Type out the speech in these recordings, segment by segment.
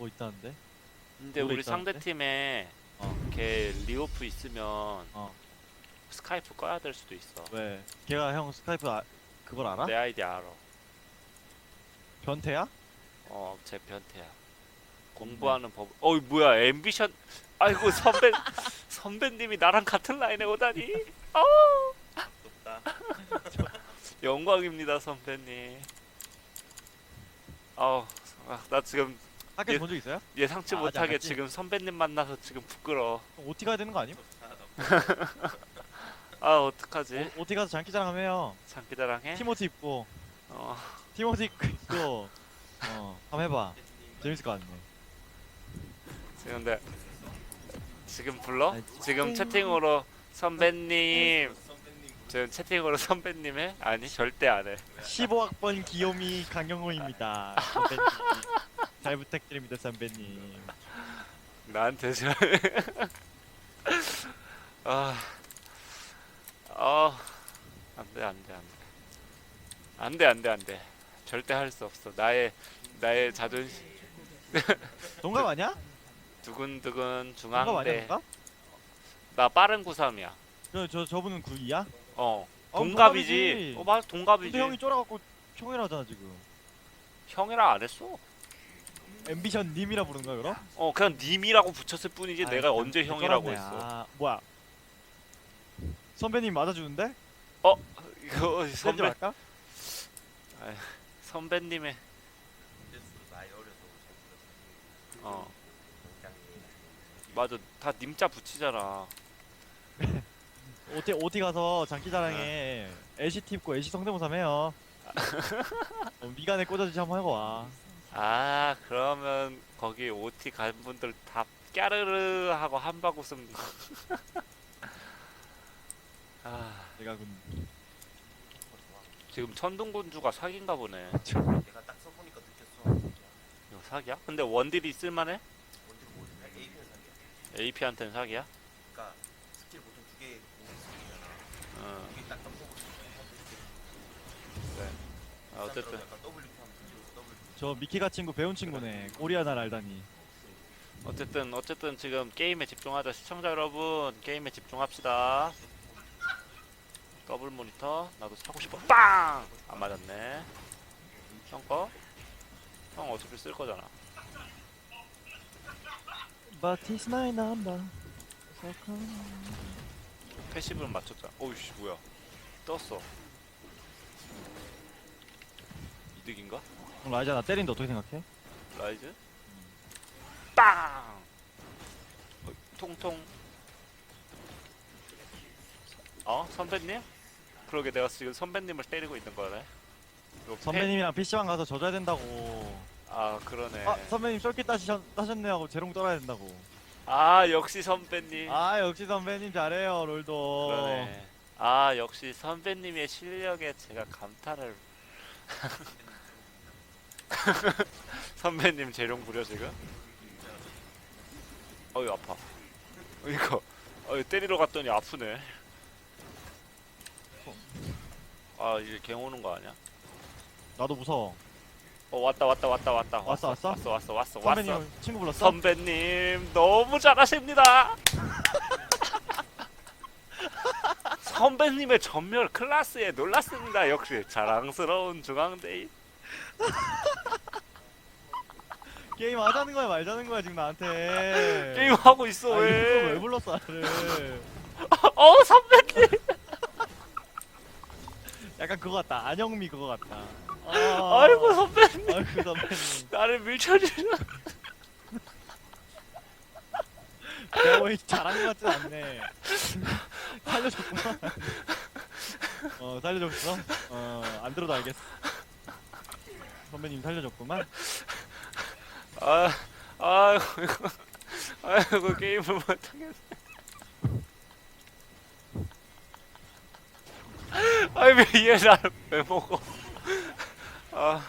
뭐 있다는데? 근데 우리 상대 있다는데? 팀에 어. 걔 리오프 있으면 어. 스카이프 꺼야 될 수도 있어. 왜? 걔가 형 스카이프 아, 그걸 알아? 내 아이디 알아. 변태야? 어, 제 변태야. 공부하는 법. 어 이 뭐야 앰비션. 아이고 선배 선배님이 나랑 같은 라인에 오다니. 어. 영광입니다 선배님. 아우 아, 나 지금 학교 예. 본적 있어요? 예상치 아, 아직 안 못하게 갔지? 지금 선배님 만나서 지금 부끄러워. 그럼 OT 가야 되는 거 아님? 아 어떡하지? 오, OT 가서 장기자랑 하면 해요. 장기자랑해? 티모티 입고 어. 티모티 입고 어 한번 해봐. 재밌을 것 같네. 지금 근데 지금 불러? 아이, 지금 찡. 채팅으로 선배님 지금 채팅으로 선배님 해? 아니 절대 안 해. 15학번 기요미 강영호입니다. 선배님. 잘 부탁드립니다, 선배님. 나한테 저 아, 아, 안돼 안돼 안돼. 안돼 안돼 안돼. 절대 할 수 없어. 나의 나의 자존심. 동갑 아니야? 두근두근 동갑 아니야, 중앙대 동갑? 나 빠른 93이야. 저, 저 저분은 9이야? 어. 아, 동갑이지. 어 맞아 동갑이지. 근데 형이 쫄아갖고 형이라 하잖아 지금. 형이라 안 했어 앰비션 님이라 거야 그럼? 어 그냥 님이라고 붙였을 뿐이지 아, 내가 좀 언제 쫄았네. 형이라고 했어 아, 뭐야? 선배님 맞아주는데? 이거 선배 선배 할까? 선배님의 어 맞아 다 님자 붙이잖아 OT OT 가서 장기자랑에 LCT 입고 LC 성대모사 해요. 어, 미간에 꽂아주지 한번 와. 아 그러면 거기 OT 간 분들 다 까르르 하고 한박 웃음 아 내가 그 지금 천둥군주가 사기인가 보네 내가 딱 써보니까 느꼈어. 이거 사기야? 근데 원딜이 쓸만해? 뭔지 모르겠네. AP는 사기야. AP한테는 사기야? 그러니까 스킬 보통 두개 있잖아. 어, 두개 딱딱 보고 아, 어쨌든 약간 W. 저 미키가 친구 배운 친구네. 코리아 날 알다니. 어쨌든 어쨌든 지금 게임에 집중하자 시청자 여러분 게임에 집중합시다 더블 모니터 나도 사고 싶어 빵! 안 맞았네 형 거? 형 어차피 쓸 거잖아 But it's my number. So come. 패시브는 맞췄잖아 오이씨 뭐야 떴어 이득인가? 그럼 라이자 나 때린다 어떻게 생각해? 라이즈? 빵! 어, 통통 어? 선배님? 그러게 내가 지금 선배님을 때리고 있는 거네 이거 패- 선배님이랑 PC방 가서 져줘야 된다고. 아 그러네 아 선배님 쏠깃 따시셨, 따셨네 하고 재롱 떨어야 된다고. 아 역시 선배님 아 역시 선배님 잘해요 롤도. 그러네 아 역시 선배님의 실력에 제가 감탄을 선배님 재롱 부려 지금 어이 아파 이거 어이 때리러 갔더니 아프네 아 이제 갱 오는 거 아니야? 나도 무서워. 어 왔다 왔다 왔다 왔다 왔어, 왔어? 왔어 왔어 왔어 선배님 왔어 친구 불렀어? 선배님 너무 잘하십니다. 선배님의 전멸 클라스에 놀랐습니다. 역시 자랑스러운 중앙대인. 게임 하자는 거야 말자는 거야 지금 나한테. 게임 하고 있어 아, 왜 왜? 불렀어 나를. 어 선배님. 약간 그거 같다. 안영미 그거 같다. 아, 아이고 선배님 아이고 선배님. 나를 밀쳐주는. 내가 뭐 잘한 것 같진 않네. 살려줬구나. 어 살려줬어? 어 안 들어도 알겠어. 선배님 살려줬구만. 아 아이고 이거 아이고 게임을 못하겠네. 아이 왜얘 나를 왜 먹어? 아.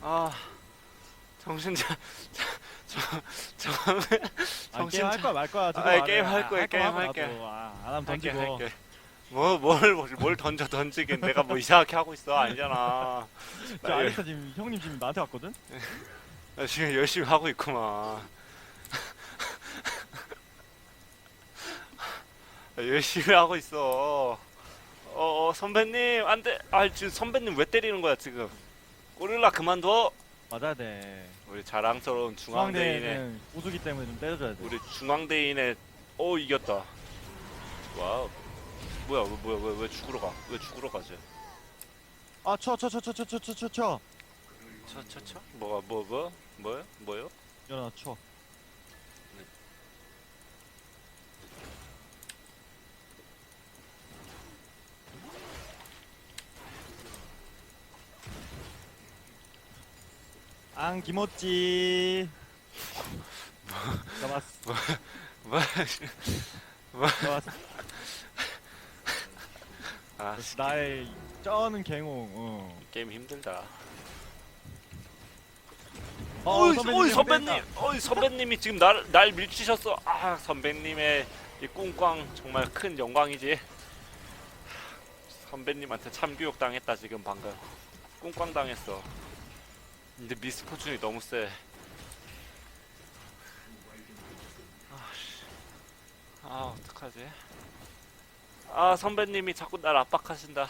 아 정신 차저저 아, 정신 게임 할 차- 거야 말 거야. 아, 게임 할 거야, 게임 하고 할게. 나도. 아, 안 하면 할게 던지고. 할게 뭐뭘뭘 뭘 던져 던지긴 내가 뭐 이상하게 하고 있어 아니잖아. 저 나, 열- 알렉사 지금 형님 지금 나한테 왔거든? 나 지금 열심히 하고 있구만. 나 열심히 하고 있어. 어, 어 선배님 안돼. 아 지금 선배님 왜 때리는 거야 지금? 꼬릴라 그만둬. 맞아야 돼. 우리 자랑스러운 중앙대인의 중앙대는 고수기 때문에 좀 때려줘야 돼. 우리 중앙대인의 어 이겼다. 와우. 뭐야 왜 뭐야 왜, 왜 죽으러 가? 왜 죽으러 가지? 아, 쳐, 쳐, 쳐, 쳐, 쳐, 쳐, 쳐, 쳐, 쳐. 차차차? 뭐가 뭐 뭐? 뭐요? 뭐요? 연아, 쳐. 안 김었지. 잡았어. 뭐? 잡았어. 아 나의 쩌는 갱홍. 어. 게임 힘들다. 어, 어이, 선배님, 어이 선배님, 선배님. 어이 선배님이 지금 날, 날 밀치셨어. 아 선배님의 이 꿍꽝 정말 큰 영광이지. 선배님한테 참교육 당했다 지금 방금. 꿍꽝 당했어. 근데 미스포춘이 너무 세. 아 씨, 아 어떡하지? 아 선배님이 자꾸 날 압박하신다.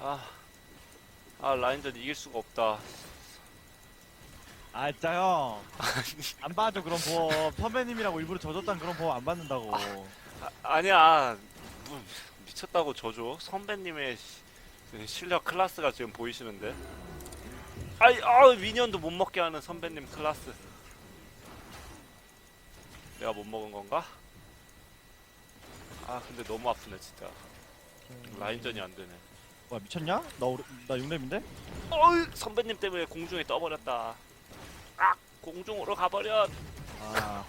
아, 아 라인전 이길 수가 없다. 아, 진짜 형. 안 봐줘, 그런 보험. 선배님이라고 일부러 져줬단 그런 보험 안 받는다고. 아, 아니야, 뭐, 미쳤다고 저줘. 선배님의 시- 실력 클래스가 지금 보이시는데. 아이, 아 미니언도 못 먹게 하는 선배님 클래스. 내가 못 먹은 건가? 아 근데 너무 아프네 진짜. 라인전이 안 되네. 뭐야, 미쳤냐? 나, 오르, 나 6렙인데? 어이 선배님 때문에 공중에 떠버렸다. 아 공중으로 가버려. 아.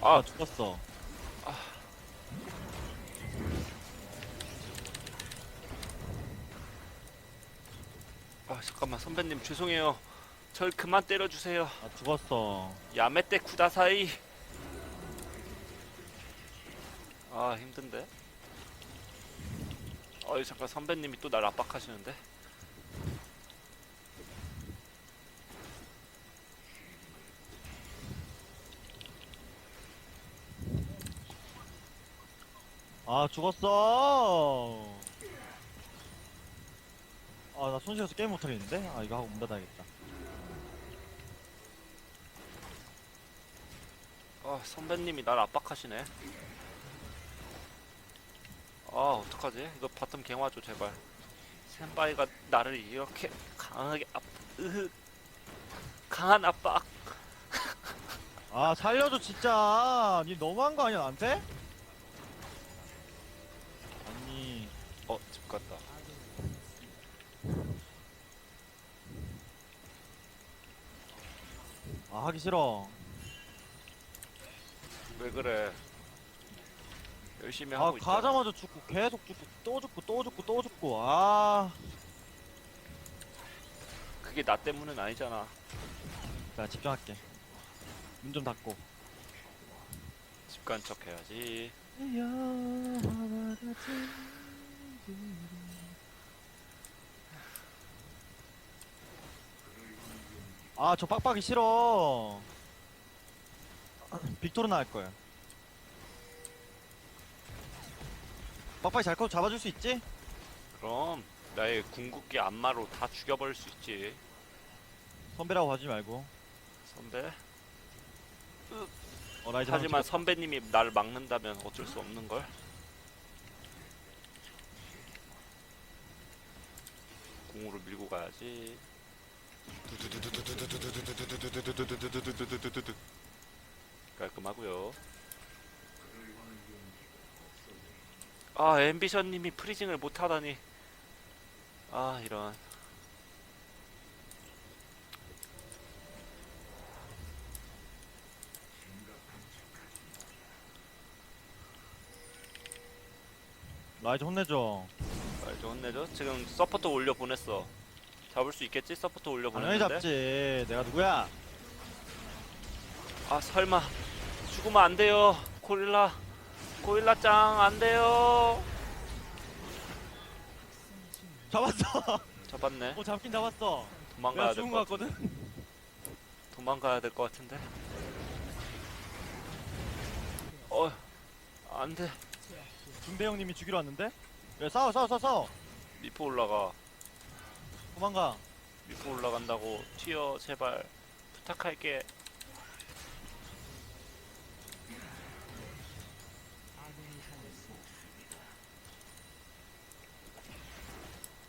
아 아, 죽었어. 잠깐만 선배님 죄송해요. 절 그만 때려주세요. 아, 죽었어. 야메떼 쿠다사이. 아 힘든데. 어이 잠깐 선배님이 또 날 압박하시는데. 아, 죽었어. 아, 나 손실해서 게임 못하겠는데? 아, 이거 하고 문 닫아야겠다. 아 선배님이 날 압박하시네. 아 어떡하지? 이거 바텀 갱화줘 제발. 센바이가 나를 이렇게 강하게 압, 으흐, 강한 압박. 아, 살려줘, 진짜. 니 너무한 거 아니야, 나한테? 아니, 어집 갔다. 아, 하기 싫어. 왜 그래? 열심히 아, 하고 있잖아. 가자마자 죽고, 계속 죽고, 또 죽고, 또 죽고, 또 죽고, 아. 그게 나 때문은 아니잖아. 나 집중할게. 문 좀 닫고. 집 간 척 해야지. 아, 저 빡빡이 싫어. 빅토르나 할 거야. 빡빡이 잘 커도 잡아줄 수 있지? 그럼 나의 궁극기 안마로 다 죽여버릴 수 있지. 선배라고 하지 말고. 선배. 어, 라이즈 하지만 하나 선배님이 나를 막는다면 어쩔 수 없는 걸. 공으로 밀고 가야지. 깔끔하고요. 아 앰비션님이 프리징을 못하다니. 아 이런. 라이즈 혼내줘. 라이즈 좀 혼내줘. 지금 서포터 올려 보냈어. 잡을 수 있겠지? 서포터 올려 당연히 보냈는데. 잡지 내가 누구야 아 설마 죽으면 안 돼요. 고릴라 고릴라 짱안 돼요. 잡았어 잡았네. 어 잡긴 잡았어 도망가야 내가 될 죽은 것 같. 같거든 도망가야 될 것 같은데. 어, 안 돼. 중대 형님이 죽이러 왔는데 야 싸워 싸워 싸워 싸워 미포 올라가. 도망가 미포 올라간다고 튀어 제발 부탁할게.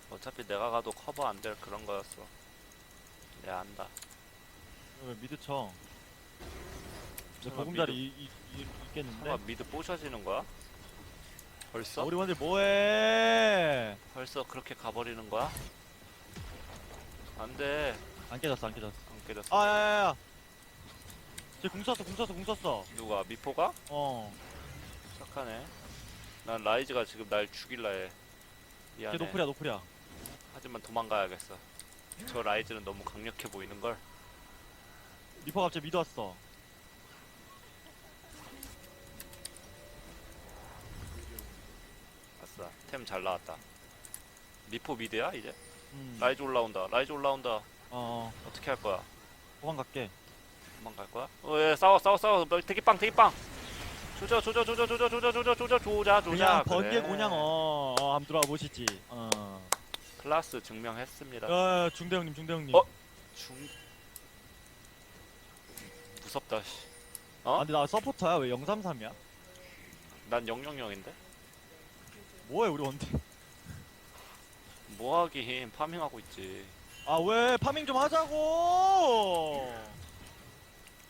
어차피 내가 가도 커버 안 될 그런 거였어. 내가 안다. 왜 미드 쳐 내 설마 보금자리 미드- 이, 이, 이, 있겠는데 설마 미드 부셔지는 거야? 벌써? 아, 우리 원딜 뭐해 벌써 그렇게 가버리는 거야? 안 돼. 안 깨졌어 안 깨졌어 안 깨졌어. 아 야야야 쟤궁 썼어 궁 썼어 궁 썼어 누가? 미포가? 어 착하네. 난 라이즈가 지금 날 죽일라 해. 걔 미안해. 노플이야 노플이야 하지만 도망가야겠어. 저 라이즈는 너무 강력해 보이는 걸. 리퍼 갑자기 미드 왔어 아싸. 템 잘 나왔다. 미포 미드야 이제? 음. 라이즈 올라온다. 라이즈 올라온다. 어 어떻게 할 거야? 도망갈게 도망갈 거야? 어, 예, 싸워, 싸워, 싸워. 너 대기빵, 대기빵. 조져, 조져, 조져, 조져, 조져, 조져, 조져, 조져, 조져. 그냥 번개 그래. 고냥 어, 어 한번 들어와 보시지 어 클라스 증명했습니다. 야, 중대 형님 중대 형님 어? 중 무섭다. 씨. 어? 아 근데 나 서포터야 왜 033이야 난 000인데. 뭐해 우리 원딜 뭐 하긴 파밍하고 있지. 아 왜 파밍 좀 하자고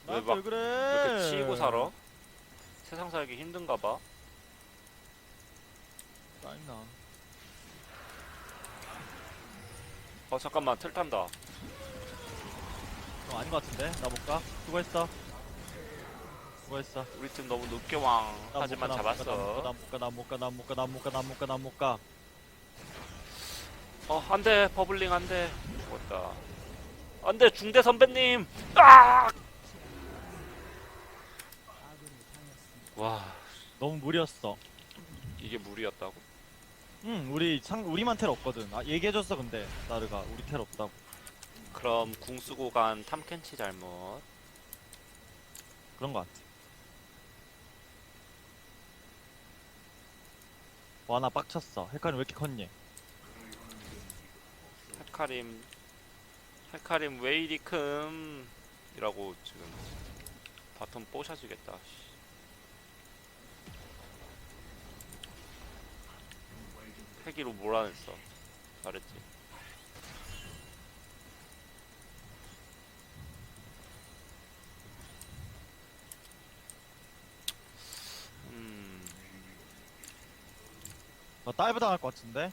왜 나한테 막- 왜 그래 왜 이렇게 치이고 살아? 세상 살기 힘든가 봐. 짜증나 어 잠깐만 틀 탄다. 어, 아닌 것 같은데 나 볼까 수고했어 수고했어 우리 팀 너무 늦게 왕. 나 하지만 못 가, 잡았어. 나못 가, 나못 가, 나못 가, 나못 가, 나못 가, 나못 가. 어 안돼 버블링 안돼. 죽었다. 안돼 중대 선배님. 아! 와 너무 무리였어. 이게 물이었다고? 응, 우리 상 우리만 텔 없거든. 아 얘기해줬어 근데 나르가 우리 텔 없다고. 그럼 궁 쓰고 간 탐켄치 잘못. 그런 것 같아. 와, 나 빡쳤어. 헷갈림 왜 이렇게 컸니? 헤카림 헤카림 왜 이리 큼 이라고 지금 바텀 뽀셔지겠다 씨. 패기로 몰아냈어 잘했지 음나 다이브 당할 것 같은데?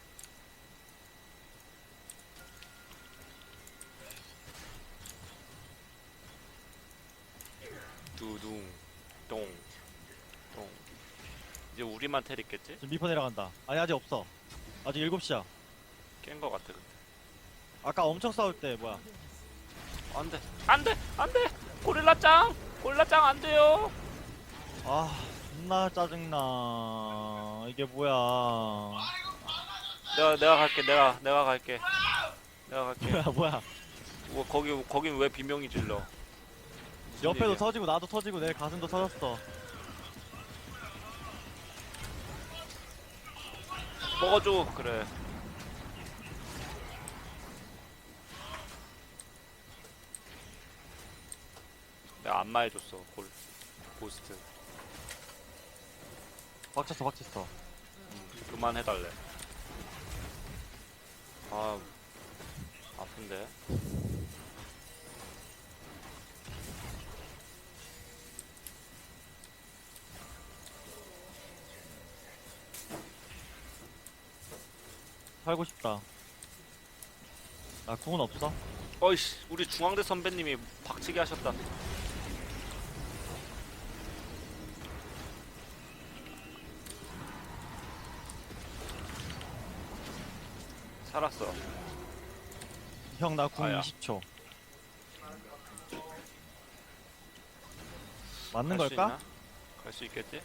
두둥 똥똥 이제 우리만 텔 있겠지? 지금 미퍼 내려간다. 아니 아직 없어. 아직 7시야. 깬 거 같아 근데 아까 엄청 싸울 때 뭐야? 안 돼 안 돼 안 돼 고릴라 짱 고릴라 짱 안 돼요 아, 존나 짜증나. 이게 뭐야? 내가 내가 갈게 내가 내가 갈게 내가 갈게 뭐야 뭐야? 뭐 거기 거긴 왜 비명이 질러 무슨 옆에도 일이야? 터지고 나도 터지고 내 가슴도 터졌어. 먹어줘. 그래. 내가 안마 해줬어 골. 고스트. 빡쳤어 빡쳤어. 음, 그만 해달래. 아 아픈데 살고 싶다. 나 궁은 없어? 어이씨 우리 중앙대 선배님이 박치기 하셨다 살았어. 형 나 궁 아야. 20초. 맞는 걸까? 갈수 있겠지?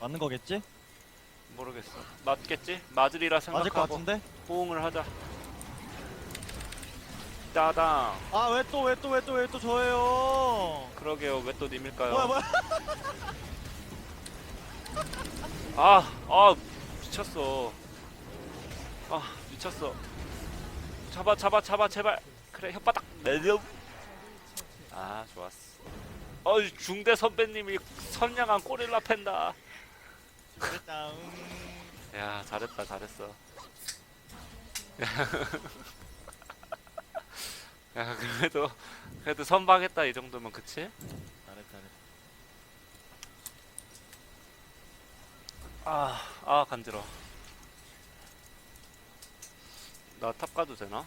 맞는 거겠지? 모르겠어. 맞겠지? 맞으리라 맞을 것 생각하고 같은데? 호응을 하자. 따당. 아 왜 또 왜 또 왜 또 왜 또 저예요? 그러게요. 왜 또 님일까요? 뭐야 뭐야? 아, 아, 미쳤어. 아, 미쳤어. 잡아, 잡아, 잡아, 제발. 그래, 혓바닥 내려. 아, 좋았어. 어이, 중대 선배님이 선량한 꼬릴라 팬다. 그랬다. 음. 야, 잘했다, 잘했어. 야, 그래도, 그래도 선방했다, 이 정도면, 그치? 잘했 잘했. 아, 아, 간지러. 나 탑 가도 되나?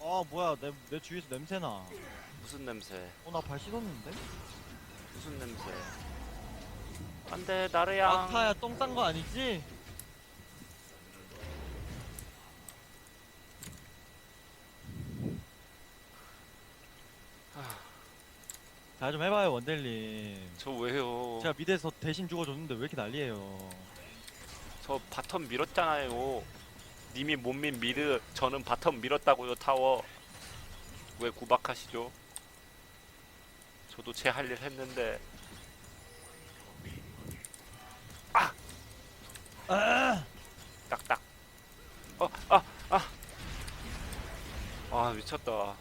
아 뭐야 내 내 주위에서 냄새 나. 무슨 냄새? 어나 발 씻었는데? 무슨 냄새? 안돼 나르양. 아카야 똥 싼 거 아니지? 잘좀 해봐요 원델님. 저 왜요? 제가 미드에서 대신 죽어줬는데 왜 이렇게 난리예요? 저 바텀 밀었잖아요. 님이 못밀 미드, 저는 바텀 밀었다고요 타워. 왜 구박하시죠? 저도 제 할 일 했는데. 아! 딱딱. 어, 아, 아. 아 미쳤다.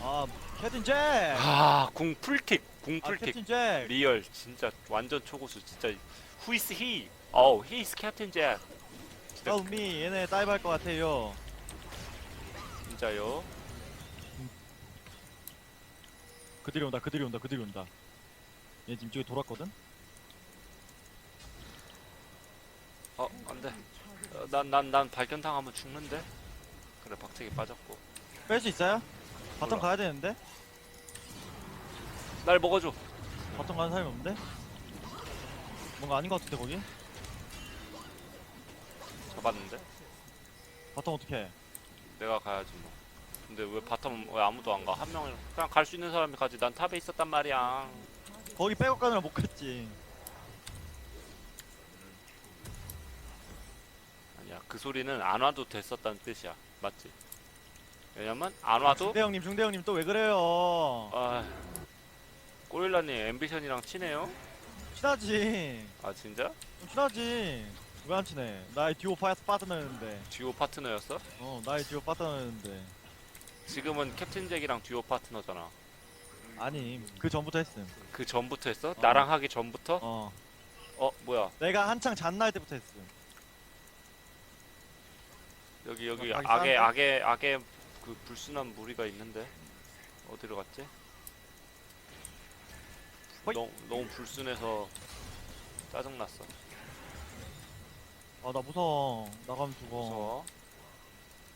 아 캡틴 잭! 아, 궁 풀킥, 궁 아 풀킥. 캡틴 잭! 리얼 진짜 완전 초고수 진짜 Who is he? Oh, he is Captain Jack. 진짜 Help me 얘네 다이브 할것 같아요. 진짜요? 그들이 온다 그들이 온다 그들이 온다. 얘 지금 저기 돌았거든? 어, 안 돼. 어, 난, 난, 난 발견 당하면 죽는데? 그래, 박태기 빠졌고. 뺄 수 있어요? 바텀 몰라. 가야 되는데? 날 먹어줘. 바텀 가는 사람이 없는데? 뭔가 아닌 것 같은데 거기? 잡았는데? 바텀 어떻게 해? 내가 가야지 뭐. 근데 왜 바텀 왜 아무도 안 가? 한 명을 그냥 갈 수 있는 사람이 가지. 난 탑에 있었단 말이야. 거기 백업 가느라 못 갔지. 아니야, 그 소리는 안 와도 됐었다는 뜻이야. 맞지? 왜냐면 안 와도 중대 형님 중대 형님 또 왜 그래요? 아 꼬릴라님 앰비션이랑 친해요? 친하지. 아 진짜? 좀 친하지. 왜 안 친해? 나의 듀오 파트너였는데. 듀오 파트너였어? 어 나의 듀오 파트너였는데. 지금은 캡틴 잭이랑 듀오 파트너잖아. 아니 그 전부터 했음. 그 전부터 했어? 나랑 하기 전부터? 어 어 뭐야? 내가 한창 잔날 때부터 했음. 여기 여기 악의? 악의 악의 그 불순한 무리가 있는데 어디로 갔지? 호잇. 너무 너무 불순해서 짜증 났어. 아 나 무서워. 나가면 죽어. 무서워.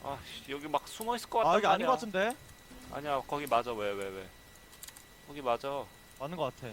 아 씨, 여기 막 숨어 있을 것 같단 아 여기 아닌. 것 같은데? 아니야 거기 맞아 왜 왜 왜? 거기 맞아. 맞는 것 같아.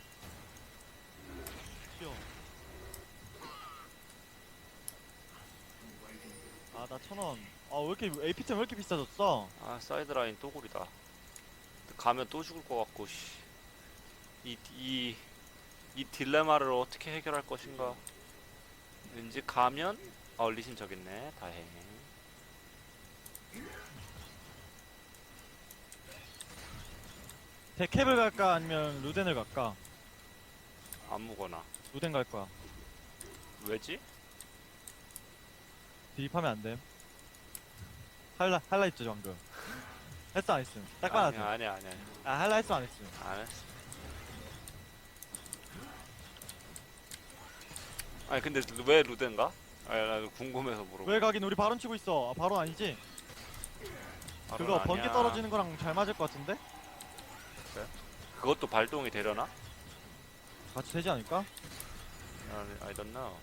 아 나 천 원. 아 왜 이렇게 AP템 왜 이렇게 비싸졌어? 아 사이드 라인 또 구리다. 가면 또 죽을 것 같고 씨. 이, 이, 이 딜레마를 어떻게 해결할 것인가? 왠지 가면 아 리신 저기 있네. 다행. 데캡을 갈까 아니면 루덴을 갈까? 아무거나. 루덴 갈 거야. 왜지? 비입하면 안됨 할라 할라 있죠 방금. 했어 안 했음 딱 받았음 아니야 아니야 아니야. 아 할라 했어 안 했음 안 했어. 아니 근데 왜 루덴가? 아나 궁금해서 물어봐 왜 가긴 우리 바론 치고 있어. 아, 바론 아니지? 바로는 그거 아니야. 떨어지는 거랑 잘 맞을 것 같은데? 그것도 발동이 되려나? 같이 되지 않을까? I don't know.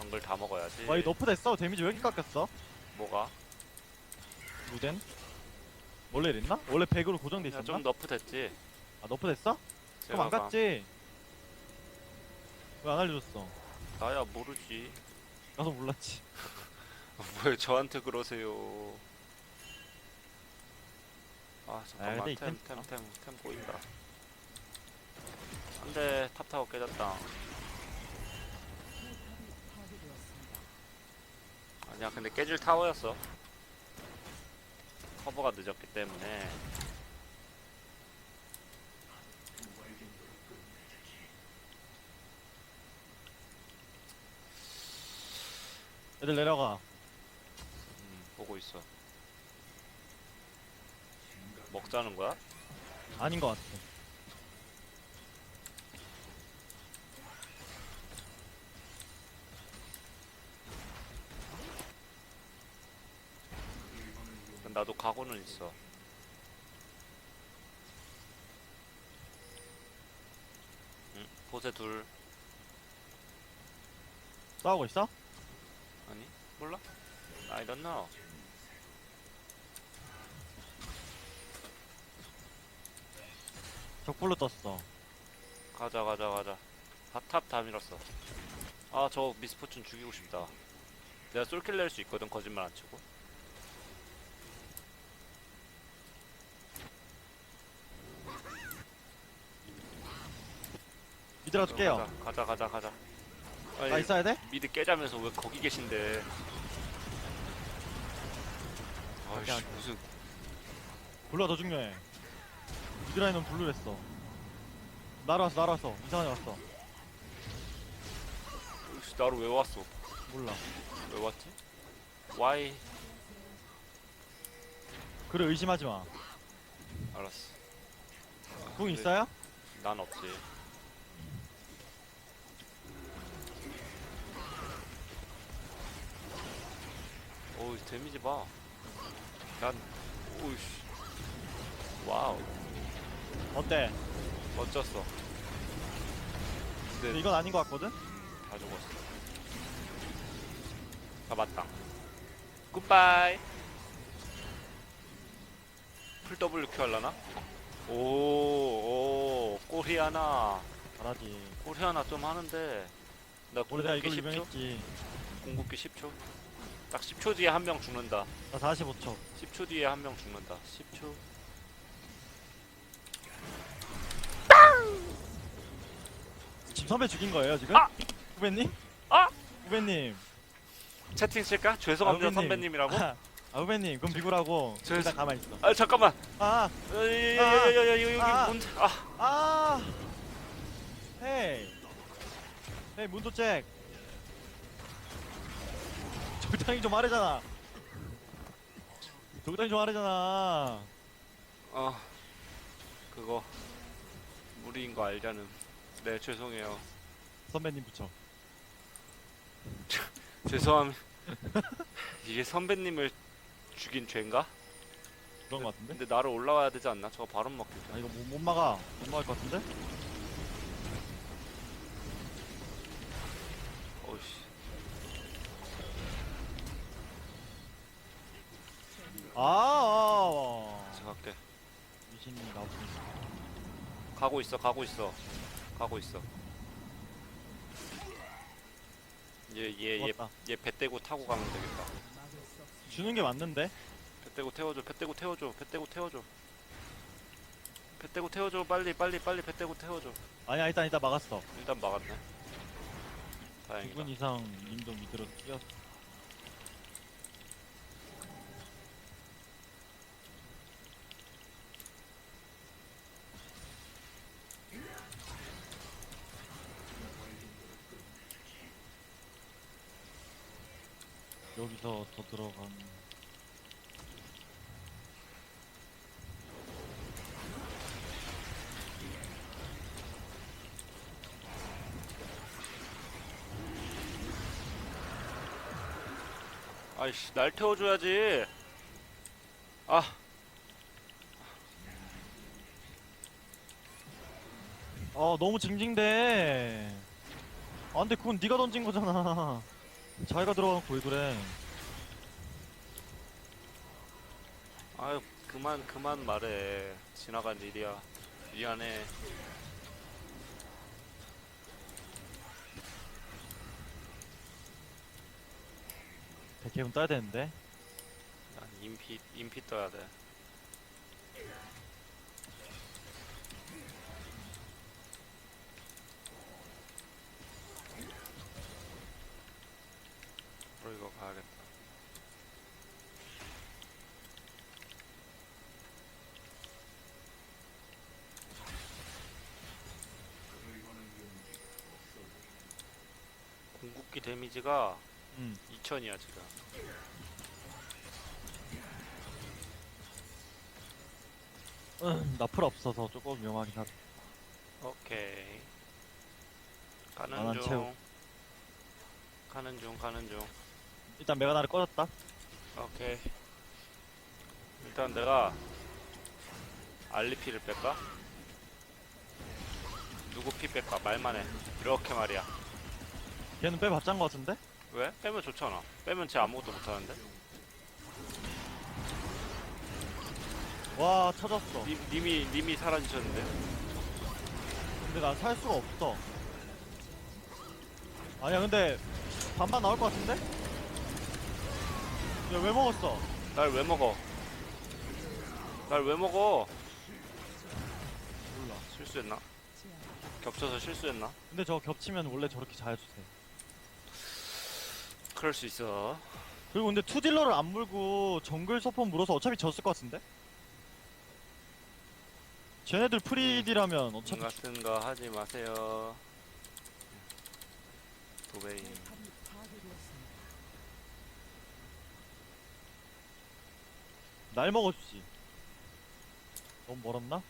정글 다 먹어야지. 와이 너프 됐어 데미지 왜 이렇게 깎였어? 뭐가? 루덴? 원래 이랬나? 원래 100으로 고정돼 그냥 있었나? 좀 너프 됐지. 아 너프 됐어? 그럼 안 제가 갔지? 왜 안 알려줬어? 나야 모르지. 나도 몰랐지 왜 저한테 그러세요? 아 아, 잠깐만 근데 이 템 템- 템템템 보인다. 안돼 탑 타워 깨졌다. 야 근데 깨질 타워였어. 커버가 늦었기 때문에 애들 내려가 음, 보고 있어. 먹자는 거야? 아닌 것 같아 그럼 나도 가고는 있어. 응? 보세 둘 싸우고 있어? 아니 몰라? I don't know. 적불로 떴어 가자 가자 가자. 탑탑 다 밀었어. 아 저 미스포춘 죽이고 싶다. 내가 쏠킬 낼 수 있거든 거짓말 안 치고. 미드라도 깨요 가자 가자 가자 가자. 아니, 나 있어야 돼? 미드 깨자면서 왜 거기 계신데? 아이씨 오케이. 무슨 블루가 더 중요해 미드라인은 블루랬어 날아왔어 날아왔어 이상하게 왔어 아이씨, 나로 왜 왔어? 몰라 왜 왔지? Why? 그래 의심하지 마. 알았어. 궁 네. 있어요? 난 없지. 오우 데미지 봐. 난 오우씨. 와우 어때? 멋졌어. 근데 근데 이건 아닌 것 같거든? 다 죽었어. 잡았다. 굿바이. 풀 W Q 할라나? 오, 오, 꼬리 하나. 잘하지. 꼬리 하나 좀 하는데. 나 원래 내가 궁극기 이걸 10초? 유명했지. 궁극기 10초? 딱 10초 뒤에 한 명 죽는다. 나 45초. 10초 뒤에 한 명 죽는다. 10초. 지금 선배 죽인 거예요 지금? 아! 후배님? 아! 후배님. 채팅 칠까? 죄송합니다 아, 후배님. 선배님이라고? 아, 아 후배님 그럼 비굴하고 저- 일단 가만히 있어. 아 잠깐만. 아, 야야야야 여기 아. 뭔? 아 아. 헤이. 헤이 문도잭. 적당히 좀 하래잖아. 적당히 좀 하래잖아. 어. 그거 무리인 거 알자는. 네 죄송해요. 선배님 붙여. 죄송함. 이게 선배님을 죽인 죄인가? 그런 것 같은데? 근데 나를 올라와야 되지 않나? 저거 바로 먹힐 아 이거 못, 못 막아. 못 막을 것 같은데? 어이씨. 아, 아. 아. 미신이 나오고 가고 있어, 가고 있어, 가고 있어. 얘, 얘, 얘, 좋았다. 얘배 떼고 타고 가면 되겠다. 주는 게 맞는데? 배 떼고 태워줘, 배 떼고 태워줘, 배 떼고 태워줘. 배 떼고 태워줘, 빨리, 빨리, 빨리 배 떼고 태워줘. 아니야 일단 일단 막았어. 일단 막았네. 다행이다. 2분 이상 님도 밑으로 뛰었어. 더, 더 들어가면 아이씨, 날 태워줘야지. 아. 어, 너무 징징대. 아, 근데 그건 네가 던진 거잖아. 자기가 들어가놓고 왜 그래. 그만 그만 말해. 지나간 일이야. 미안해. 백해분 따야 되는데? 난 인피 인피 떠야 돼 바로 이거 가야겠다 궁극기 데미지가 응 2000이야 지금. 음, 나풀 없어서 조금 위험하긴 하다. 오케이. 가는 중. 채우. 가는 중 가는 중. 일단 메가나를 꺼졌다. 오케이. 일단 내가 알리피를 뺄까? 누구 피 뺄까? 말만 해. 이렇게 말이야 걔는 빼 밥잔 거 같은데? 왜? 빼면 좋잖아 빼면 쟤 아무것도 못하는데 와 찾았어 님, 님이 님이 사라지셨는데 근데 난 살 수가 없어 아니야 근데 반반 나올 것 같은데? 야 왜 먹었어? 날 왜 먹어 날 왜 먹어 몰라 실수했나? 겹쳐서 실수했나? 근데 저거 겹치면 원래 저렇게 잘해주세요 그럴 수 있어 그리고 근데 투딜러를 안 물고 정글 서폿 물어서 어차피 졌을 것 같은데? 쟤네들 프리디라면 어차피 같은 거 하지 마세요 도베인 날 먹어주지 너무 멀었나?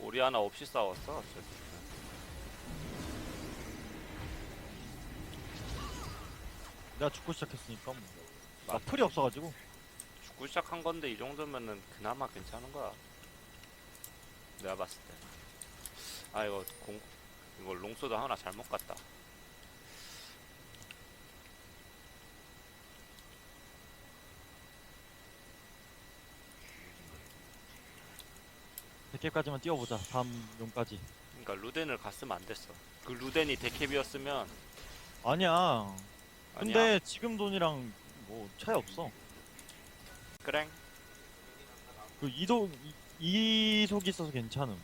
우리 하나 없이 싸웠어 어차피. 내가 죽고 시작했으니까 뭐. 나. 풀이 없어가지고 죽고 시작한 건데 이 정도면은 그나마 괜찮은 거야. 내가 봤을 때. 아 이거 공 이거 롱소드 하나 잘못 갔다. 백0 0까지만 뛰어보자 다음 용까지 그러니까 루덴을 갔으면 안 됐어. 그 루덴이 데캡이었으면 아니야 근데 아니야. 지금 돈이랑 뭐 차이 없어. 그랭 그 이도 이- 이속이 있어서 괜찮음